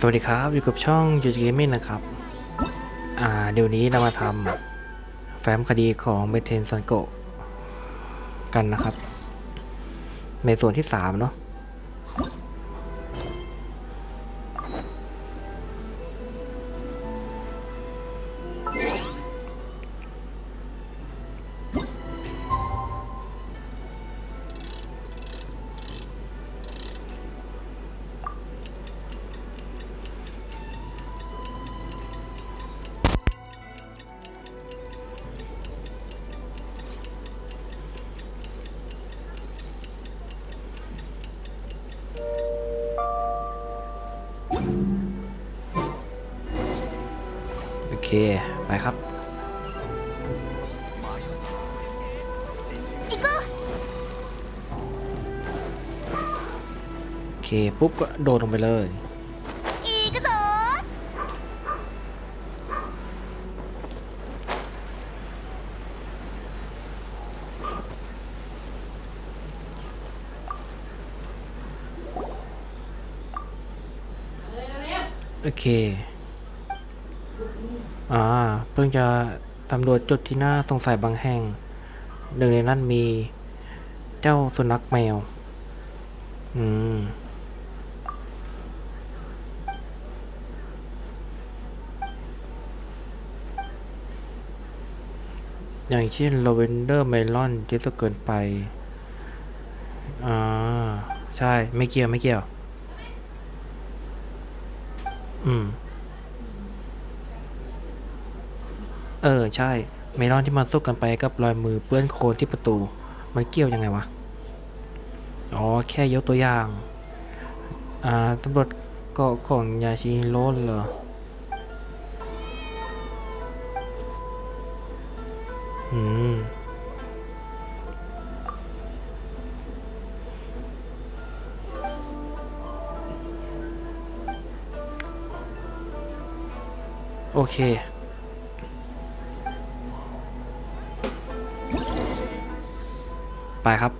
สวัสดีครับ อยู่กับช่องยูจิเกมิ่นะครับ อ่า เดี๋ยวนี้เรามาทำแฟ้มคดีของเบเทนซันโกกันนะครับ ในส่วนที่ 3 เนาะ เค ไปครับ โอเค ปุ๊บก็โดดลงไปเลยโอเค อ่า เพิ่งจะสำรวจจุดที่น่าสงสัยบางแห่ง หนึ่งในนั้นมีเจ้าสุนัขแมว อืม อย่างเช่น lavender melon ที่จะเกินไป อ่า ใช่ ไม่เกี่ยว ไม่เกี่ยว อืม เออใช่ เมลอนที่มันสู้กันไปกับรอยมือเปื้อนโคลนที่ประตู มันเกี่ยวยังไงวะ อ๋อแค่ยกตัวอย่าง อ่าสำรวจเกาะของยาชิโร่เหรอ อืมโอเค ไปครับ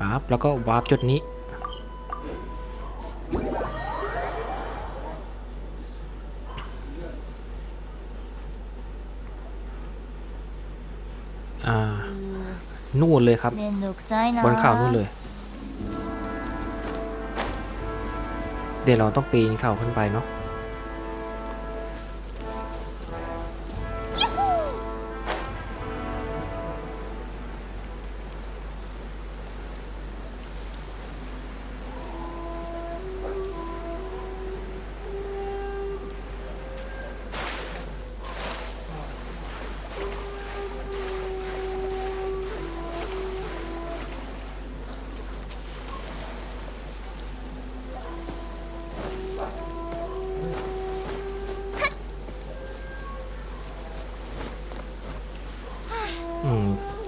ปั๊บ แล้วก็วาร์ปจุดนี้ อ่า นู่นเลยครับ บนข่าวนู่นเลย เดี๋ยวเราต้องปีนเข่าขึ้นไปเนาะ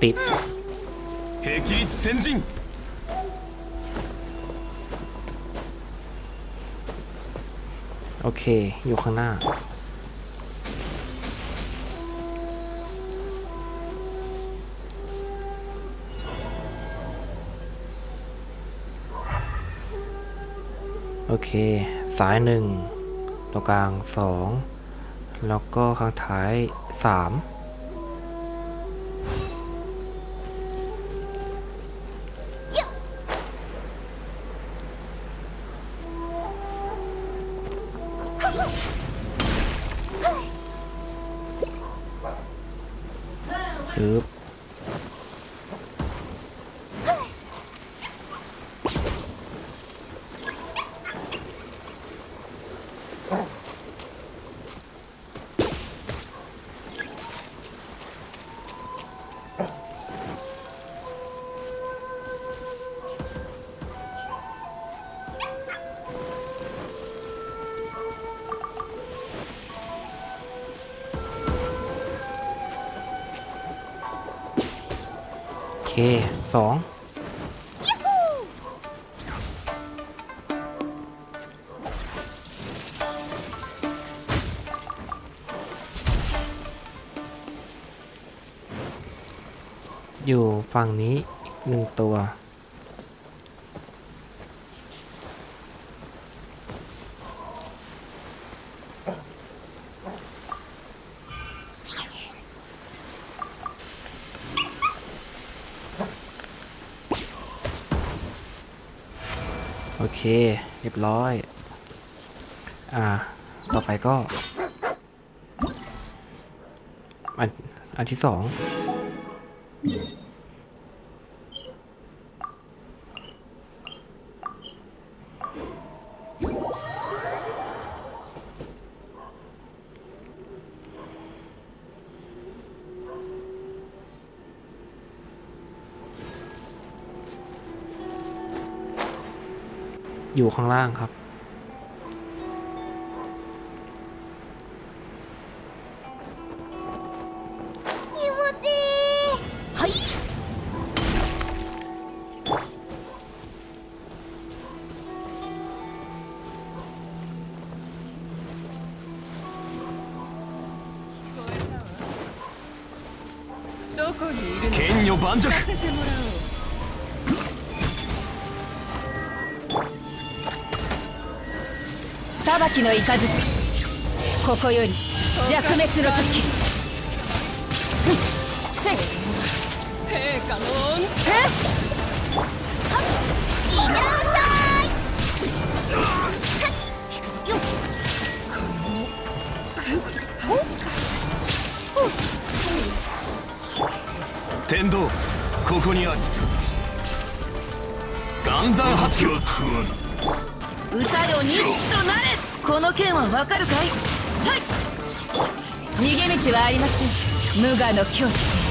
ติดโอเค อยู่ข้างหน้า โอเค สายหนึ่งตรงกลางสองแล้วก็ข้างท้ายสาม ปึ๊บ เคสองอยู่ฝั่งนี้อีกหนึ่งตัว อเค เรียบร้อย อ่า ต่อไปก็ อันอันที่สอง อยู่ข้างล่างครับ 気持ちいいはいどこにいるの剣女盤石 裁きの雷ここより弱滅の時せい陛下の恩いってらっしゃいよっ天道ここにあり岩山発狂歌よ錦となれこの剣はわかるかいさい逃げ道はありません無我の境地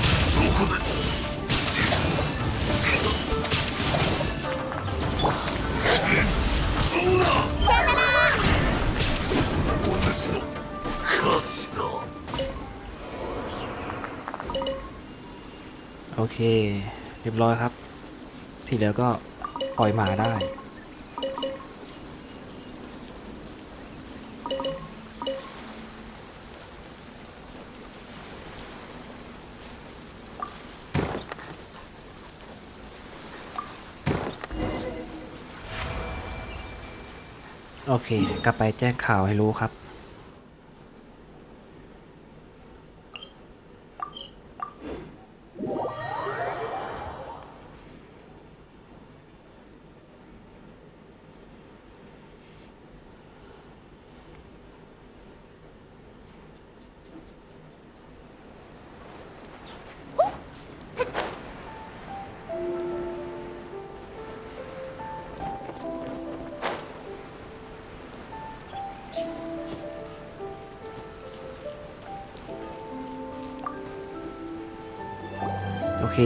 โอเค เรียบร้อยครับ ที่เหลือก็ปล่อยหมาได้ โอเค กลับไปแจ้งข่าวให้รู้ครับ โอเค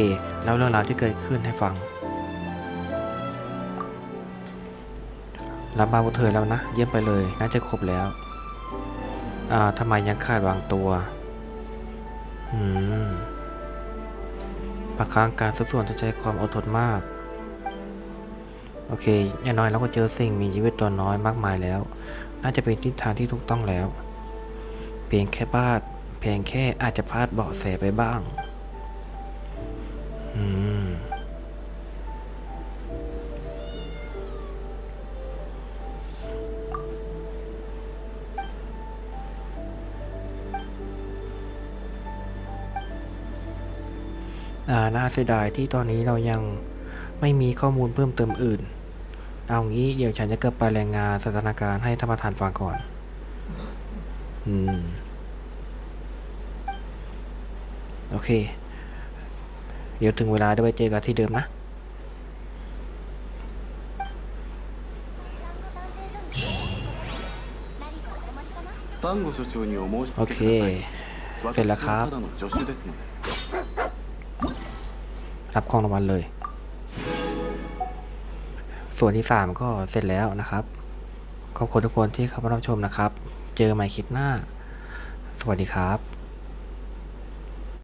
แล้วเรื่องราวที่เกิดขึ้นให้ฟัง รับบาบุเธอแล้วนะ เยี่ยมไปเลย น่าจะครบแล้ว อ่าทำไมยังขาดวางตัวอืมบางครั้งการสืบสวนจะใช้ความอดทนมาก โอเค อย่างน้อยเราก็เจอสิ่งมีชีวิตตัวน้อยมากมายแล้ว น่าจะเป็นทิศทางที่ถูกต้องแล้ว เพียงแค่พลาด เพียงแค่อาจจะพลาดเบาะแสไปบ้าง น่าเสียดายที่ตอนนี้เรายังไม่มีข้อมูลเพิ่มเติมอื่น เอางี้เดี๋ยวฉันจะเกิดไปรายงานสถานการณ์ให้ธรรมทานฟังก่อน อืม โอเค เดี๋ยวถึงเวลาได้ไปเจอกันที่เดิมนะโอเค เสร็จแล้วครับ รับของรางวัลเลย ส่วนที่ 3 ก็เสร็จแล้วนะครับ ขอบคุณทุกคนที่เข้ามารับชมนะครับ เจอใหม่คลิปหน้า สวัสดีครับ